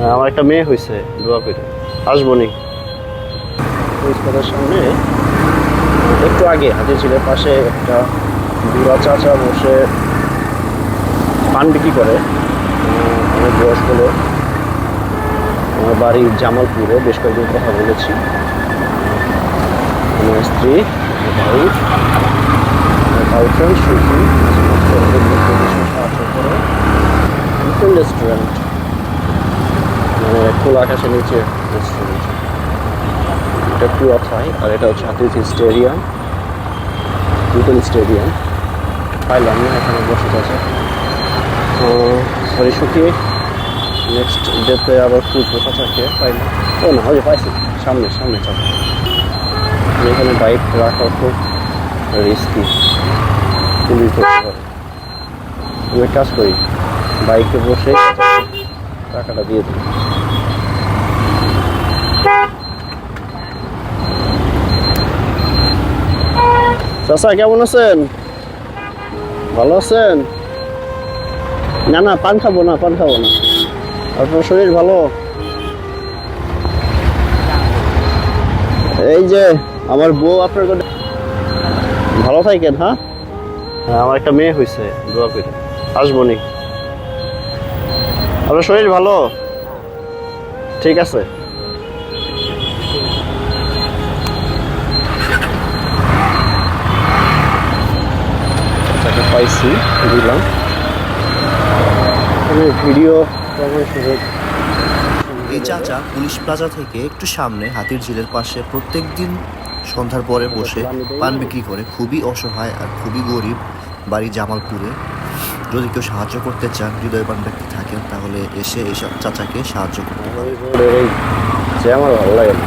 হ্যাঁ, আমার একটা মেয়ে হয়েছে দোয়া করে আসব নি। সামনে একটু আগে হাতির ঝিলের পাশে একটা বুড়া চাচা বসে পান বিক্রি করে। অনেক বয়স লোক। আমার বাড়ি জামালপুরে বেশ কয়েকদিন কথা বলেছি। আমার স্ত্রী ভাই গার্লফ্রেন্ড সুখী। রেস্টুরেন্ট খোলা আকাশের নিচে এটা কুয়াথাই আর এটা হচ্ছে হাতিথি স্টেডিয়াম লিটল স্টেডিয়াম। পাইলাম না এখানে বসে আছে। সরি সুখী। নেক্সট ডেতে আবার খুঁজবো চাচাকে পাইলাম ও না, ওই পাইছি। সামনে সামনে চাচা এখানে বাইক রাখা খুব রিস্কি ধরতে আমি কাজ করি। বাইকে বসে টাকাটা দিয়ে দিই। চাচা, কেমন আছেন? ভালো আছেন? না না, পান খাব না, পান খাব না। আপনার শরীর ভালো? এই যে, আমার বউ আপনার কাছে ভালো থাকেন হ্যাঁ? হ্যাঁ আমার একটা মেয়ে হয়েছে, দোয়া করে। আসব নি। আপনার শরীর ভালো? ঠিক আছে চাচাকে পাইছি দিলাম এখানে ভিডিও সুযোগ এই চাচা পুলিশ প্লাজা থেকে একটু সামনে হাতির ঝিলের পাশে প্রত্যেক দিন সন্ধ্যার পরে বসে পান বিক্রি করে। খুবই অসহায় আর খুবই গরিব বাড়ি জামালপুরে। যদি কেউ সাহায্য করতে চান হৃদয়বান ব্যক্তি থাকেন তাহলে এসে এইসব চাচাকে সাহায্য করতে পারেন। যে আমার ভালো লাগে না।